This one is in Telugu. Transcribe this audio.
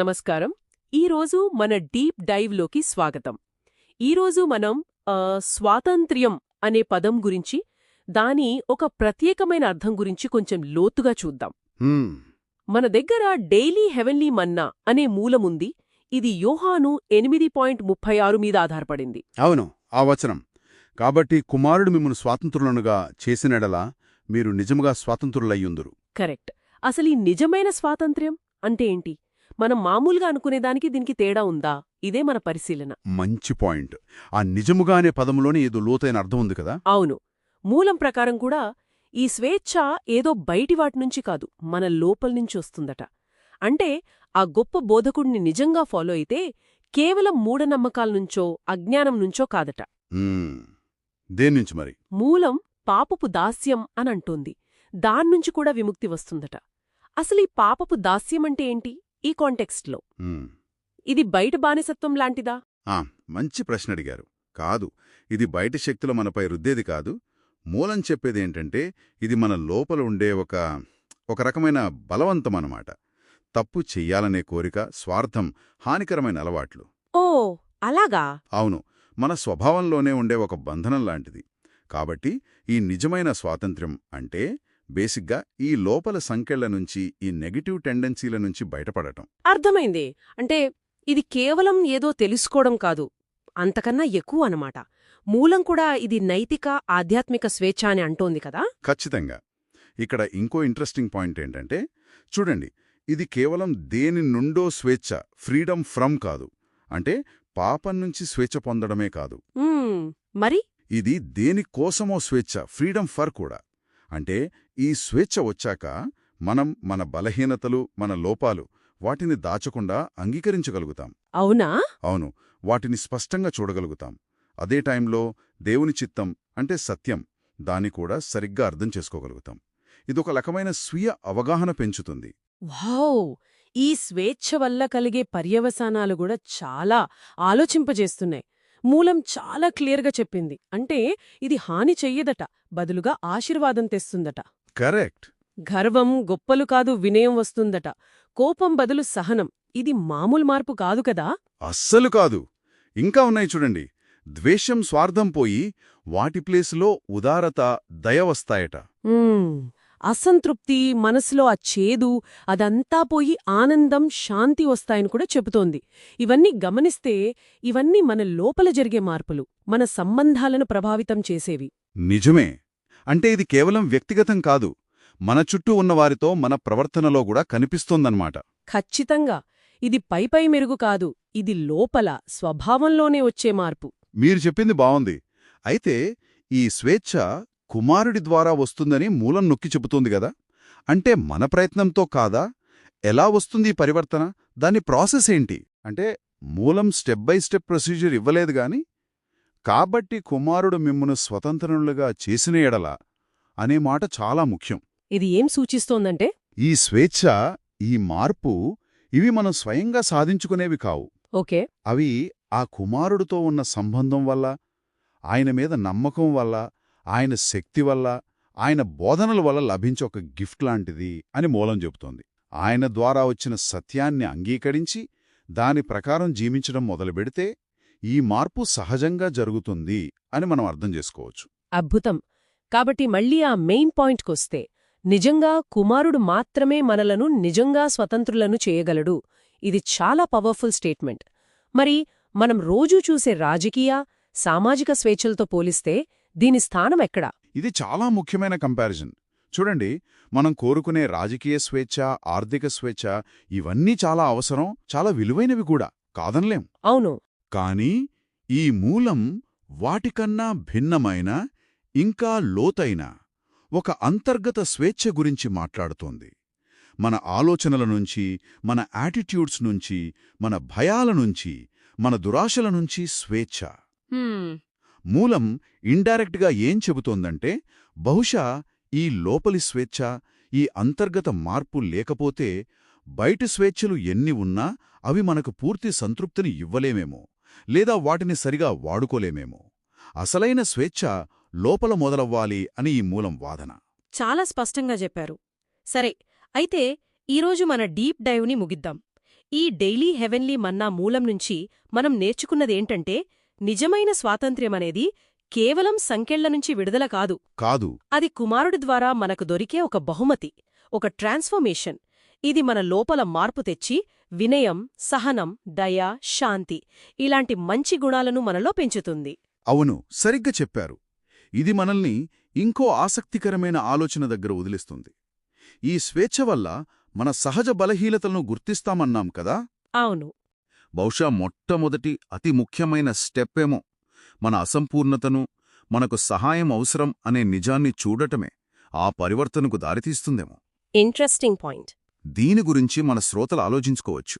నమస్కారం. ఈరోజు మన డీప్ డైవ్లోకి స్వాగతం. ఈరోజు మనం స్వాతంత్ర్యం అనే పదం గురించి దాని ఒక ప్రత్యేకమైన అర్థం గురించి కొంచెం లోతుగా చూద్దాం. హ్మ్, మన దగ్గర డైలీ హెవెన్లీ మన్నా అనే మూలముంది. ఇది యోహాను ఎనిమిది పాయింట్ ముప్పై ఆరు మీద ఆధారపడింది. అవును ఆ వచనం. కాబట్టి కుమారుడు మిమ్మల్ని స్వాతంత్రులనుగా చేసినడలా మీరు నిజముగా స్వాతంత్రులయ్యుందురు. కరెక్ట్. అసలు ఈ నిజమైన స్వాతంత్ర్యం అంటే ఏంటి? మనం మామూలుగా అనుకునేదానికి దీనికి తేడా ఉందా? ఇదే మన పరిశీలన. మంచి పాయింట్. ఆ నిజముగా అనే పదంలోనే ఏదో లోతైన అర్థం ఉంది కదా? అవును. మూలం ప్రకారం కూడా ఈ స్వేచ్ఛ ఏదో బయటి వాటి నుంచి కాదు మన లోపల నుంచి వస్తుందట. అంటే ఆ గొప్ప బోధకుడిని నిజంగా ఫాలో అయితే కేవలం మూఢనమ్మకాల నుంచో అజ్ఞానం నుంచో కాదట. దేన్నుంచి మరి? మూలం పాపపు దాస్యం అనంటోంది దాన్నుంచి కూడా విముక్తి వస్తుందట. అసలు ఈ పాపపు దాస్యం అంటే ఏంటి? ఈ కాంటెక్స్ట్లో. ఇది బయట బానిసత్వం లాంటిదా? ఆ, మంచి ప్రశ్న అడిగారు కాదు ఇది బయట శక్తుల మనపై రుద్దేది కాదు. మూలం చెప్పేదేంటంటే ఇది మన లోపల ఉండే ఒక ఒక రకమైన బలవంతం అన్నమాట తప్పు చెయ్యాలనే కోరిక స్వార్థం హానికరమైన అలవాట్లు. ఓ అలాగా? అవును మన స్వభావంలోనే ఉండే ఒక బంధనం లాంటిది. కాబట్టి ఈ నిజమైన స్వాతంత్ర్యం అంటే బేసిగ్గా ఈ లోపల సంకెళ్ళ నుంచి ఈ నెగటివ్ టెండెన్సీల నుంచి బయటపడటం. అర్థమైంది. అంటే ఇది కేవలం ఏదో తెలుసుకోవడం కాదు. అంతకన్నా ఎక్కువ అనమాట మూలం కూడా ఇది నైతిక ఆధ్యాత్మిక స్వేచ్ఛ అని అంటోంది కదా? ఖచ్చితంగా. ఇక్కడ ఇంకో ఇంట్రెస్టింగ్ పాయింట్ ఏంటంటే చూడండి ఇది కేవలం దేని నుండో స్వేచ్ఛ ఫ్రీడమ్ ఫ్రమ్ కాదు. అంటే పాపం నుంచి స్వేచ్ఛ పొందడమే కాదు. మరి? ఇది దేనికోసమో స్వేచ్ఛ ఫ్రీడమ్ ఫర్ కూడా. అంటే ఈ స్వేచ్ఛ వచ్చాక మనం మన బలహీనతలు మన లోపాలు వాటిని దాచకుండా అంగీకరించగలుగుతాం. అవునా? అవును. వాటిని స్పష్టంగా చూడగలుగుతాం. అదే టైంలో దేవుని చిత్తం అంటే సత్యం దాన్ని కూడా సరిగ్గా అర్థం చేసుకోగలుగుతాం. ఇదొక రకమైన స్వీయ అవగాహన పెంచుతుంది. వావ్! ఈ స్వేచ్ఛ వల్ల కలిగే పర్యవసానాలు కూడా చాలా ఆలోచింపజేస్తున్నాయి. మూలం చాలా క్లియర్గా చెప్పింది. అంటే ఇది హాని చెయ్యదట బదులుగా ఆశీర్వాదం తెస్తుందట. కరెక్ట్. గర్వం గొప్పలు కాదు వినయం వస్తుందట. కోపం బదులు సహనం. ఇది మామూలు మార్పు కాదు కదా? అస్సలు కాదు. ఇంకా ఉన్నాయి చూడండి. ద్వేషం స్వార్థం పోయి వాటి ప్లేసులో ఉదారత దయ వస్తాయట. అసంతృప్తి మనసులో ఆ చేదు అదంతా పోయి ఆనందం శాంతి వస్తాయని కూడా చెబుతోంది. ఇవన్నీ గమనిస్తే ఇవన్నీ మన లోపల జరిగే మార్పులు మన సంబంధాలను ప్రభావితం చేసేవి. నిజమే. అంటే ఇది కేవలం వ్యక్తిగతం కాదు మన చుట్టూ ఉన్నవారితో మన ప్రవర్తనలో కూడా కనిపిస్తోందన్నమాట. ఖచ్చితంగా. ఇది పైపై మెరుగు కాదు ఇది లోపల స్వభావంలోనే వచ్చే మార్పు. మీరు చెప్పింది బావుంది. అయితే ఈ స్వేచ్ఛ కుమారుడి ద్వారా వస్తుందని మూలం నొక్కి చెబుతోంది గదా అంటే మన ప్రయత్నంతో కాదా? ఎలా వస్తుంది పరివర్తన? దాని ప్రాసెస్ ఏంటి? అంటే మూలం స్టెప్ బై స్టెప్ ప్రొసీజర్ ఇవ్వలేదు గాని కాబట్టి కుమారుడు మిమ్మును స్వతంత్రులుగా చేసిన ఎడల అనే మాట చాలా ముఖ్యం. ఇది ఏం సూచిస్తోందంటే? ఈ స్వేచ్ఛ ఈ మార్పు ఇవి మనం స్వయంగా సాధించుకునేవి కావు. ఓకే. అవి ఆ కుమారుడితో ఉన్న సంబంధం వల్ల ఆయన మీద నమ్మకం వల్ల ఆయన శక్తి వల్ల ఆయన బోధనల వల్ల లభించే ఒక గిఫ్ట్ లాంటిది అని మూలం చెబుతోంది. ఆయన ద్వారా వచ్చిన సత్యాన్ని అంగీకరించి దాని ప్రకారం జీవించడం మొదలుపెడితే ఈ మార్పు సహజంగా జరుగుతుంది అని మనం అర్థం చేసుకోవచ్చు. అద్భుతం. కాబట్టి మళ్ళీ ఆ మెయిన్ పాయింట్కొస్తే నిజంగా కుమారుడు మాత్రమే మనలను నిజంగా స్వతంత్రులను చేయగలడు. ఇది చాలా పవర్ఫుల్ స్టేట్మెంట్. మరి మనం రోజూ చూసే రాజకీయ సామాజిక స్వేచ్ఛలతో పోలిస్తే దీని స్థానం ఎక్కడా? ఇది చాలా ముఖ్యమైన కంపారిజన్. చూడండి మనం కోరుకునే రాజకీయ స్వేచ్ఛ ఆర్థిక స్వేచ్ఛ ఇవన్నీ చాలా అవసరం చాలా విలువైనవి కూడా. కాదనలేం. అవును. కానీ ఈ మూలం వాటికన్నా భిన్నమైన ఇంకా లోతైన ఒక అంతర్గత స్వేచ్ఛ గురించి మాట్లాడుతోంది. మన ఆలోచనల నుంచి మన యాటిట్యూడ్స్ నుంచి మన భయాల నుంచి మన దురాశల నుంచి స్వేచ్ఛ. మూలం ఇండైరెక్ట్గా ఏం చెబుతోందంటే బహుశా ఈ లోపలి స్వేచ్ఛ ఈ అంతర్గత మార్పు లేకపోతే బయటి స్వేచ్ఛలు ఎన్ని ఉన్నా అవి మనకు పూర్తి సంతృప్తిని ఇవ్వలేమేమో. లేదా వాటిని సరిగా వాడుకోలేమేమో. అసలైన స్వేచ్ఛ లోపల మొదలవ్వాలి అని ఈ మూలం వాదన. చాలా స్పష్టంగా చెప్పారు. సరే అయితే ఈరోజు మన డీప్ డైవ్ని ముగిద్దాం. ఈ డైలీ హెవెన్లీ మన్నా మూలం నుంచి మనం నేర్చుకున్నదేంటంటే నిజమైన స్వాతంత్ర్యమనేది కేవలం సంకెళ్ళ నుంచి విడుదల కాదు. కాదు. అది కుమారుడి ద్వారా మనకు దొరికే ఒక బహుమతి ఒక ట్రాన్స్ఫర్మేషన్. ఇది మన లోపల మార్పు తెచ్చి వినయం సహనం దయ శాంతి ఇలాంటి మంచి గుణాలను మనలో పెంచుతుంది. అవును సరిగ్గా చెప్పారు. ఇది మనల్ని ఇంకో ఆసక్తికరమైన ఆలోచన దగ్గర వదిలిస్తుంది. ఈ స్వేచ్ఛ వల్ల మన సహజ బలహీనతలను గుర్తిస్తామన్నాం కదా? అవును. బహుశా మొట్టమొదటి అతి ముఖ్యమైన స్టెప్పేమో మన అసంపూర్ణతను మనకు సహాయం అవసరం అనే నిజాన్ని చూడటమే ఆ పరివర్తనకు దారితీస్తుందేమో. Interesting point. దీని గురించి మన శ్రోతలు ఆలోచించుకోవచ్చు.